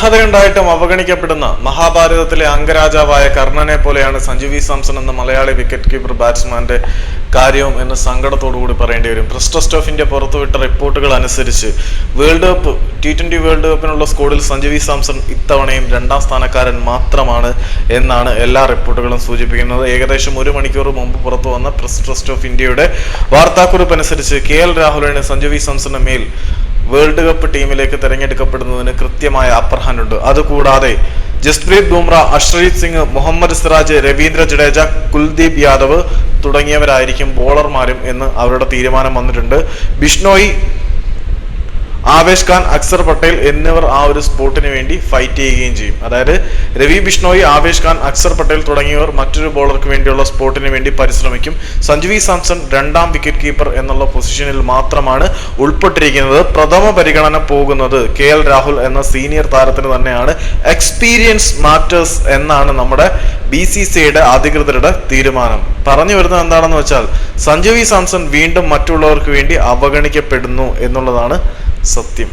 അർഹതയുണ്ടായിട്ടും അവഗണിക്കപ്പെടുന്ന മഹാഭാരതത്തിലെ അംഗരാജാവായ കർണനെ പോലെയാണ് സഞ്ജു വി സാംസൺ എന്ന മലയാളി വിക്കറ്റ് കീപ്പർ ബാറ്റ്സ്മാന്റെ കാര്യവും എന്ന് സങ്കടത്തോടുകൂടി പറയേണ്ടി വരും. പ്രസ് ട്രസ്റ്റ് ഓഫ് ഇന്ത്യ പുറത്തുവിട്ട റിപ്പോർട്ടുകൾ അനുസരിച്ച് world cup T twenty world കപ്പിനുള്ള സ്കോഡിൽ സഞ്ജു വി സാംസൺ ഇത്തവണയും രണ്ടാം സ്ഥാനക്കാരൻ മാത്രമാണ് എന്നാണ് എല്ലാ റിപ്പോർട്ടുകളും സൂചിപ്പിക്കുന്നത്. ഏകദേശം ഒരു മണിക്കൂർ മുമ്പ് പുറത്തു വന്ന പ്രസ് ട്രസ്റ്റ് ഓഫ് ഇന്ത്യയുടെ വാർത്താക്കുറിപ്പ് അനുസരിച്ച് കെ എൽ രാഹുലിന് സഞ്ജു വി സാംസന്റെ മേൽ വേൾഡ് കപ്പ് ടീമിലേക്ക് തിരഞ്ഞെടുക്കപ്പെടുന്നതിന് കൃത്യമായ ഹാൻഡ് ഉണ്ട്. അതുകൂടാതെ ജസ്പ്രീത് ബുംറ അഷ്രീത് സിംഗ് മുഹമ്മദ് സിറാജ് രവീന്ദ്ര ജഡേജ കുൽദീപ് യാദവ് തുടങ്ങിയവരായിരിക്കും ബോളർമാരും എന്ന് അവരുടെ തീരുമാനം വന്നിട്ടുണ്ട്. ബിഷ്ണോയി ആവേശ് ഖാൻ അക്സർ പട്ടേൽ എന്നിവർ ആ ഒരു സ്പോട്ടിന് വേണ്ടി ഫൈറ്റ് ചെയ്യുകയും ചെയ്യും. അതായത് രവി ബിഷ്ണോയി ആവേശ് ഖാൻ അക്സർ പട്ടേൽ തുടങ്ങിയവർ മറ്റൊരു ബോളർക്ക് വേണ്ടിയുള്ള സ്പോട്ടിന് വേണ്ടി പരിശ്രമിക്കും. സഞ്ജു വി സാംസൺ രണ്ടാം വിക്കറ്റ് കീപ്പർ എന്നുള്ള പൊസിഷനിൽ മാത്രമാണ് ഉൾപ്പെട്ടിരിക്കുന്നത്. പ്രഥമ പരിഗണന പോകുന്നത് കെ എൽ രാഹുൽ എന്ന സീനിയർ താരത്തിന് തന്നെയാണ്. എക്സ്പീരിയൻസ് മാറ്റേഴ്സ് എന്നാണ് നമ്മുടെ ബി സി സിയുടെ അധികൃതരുടെ തീരുമാനം. പറഞ്ഞു വരുന്നത് എന്താണെന്ന് വെച്ചാൽ സഞ്ജു വി സാംസൺ വീണ്ടും മറ്റുള്ളവർക്ക് വേണ്ടി അവഗണിക്കപ്പെടുന്നു എന്നുള്ളതാണ് സത്യം.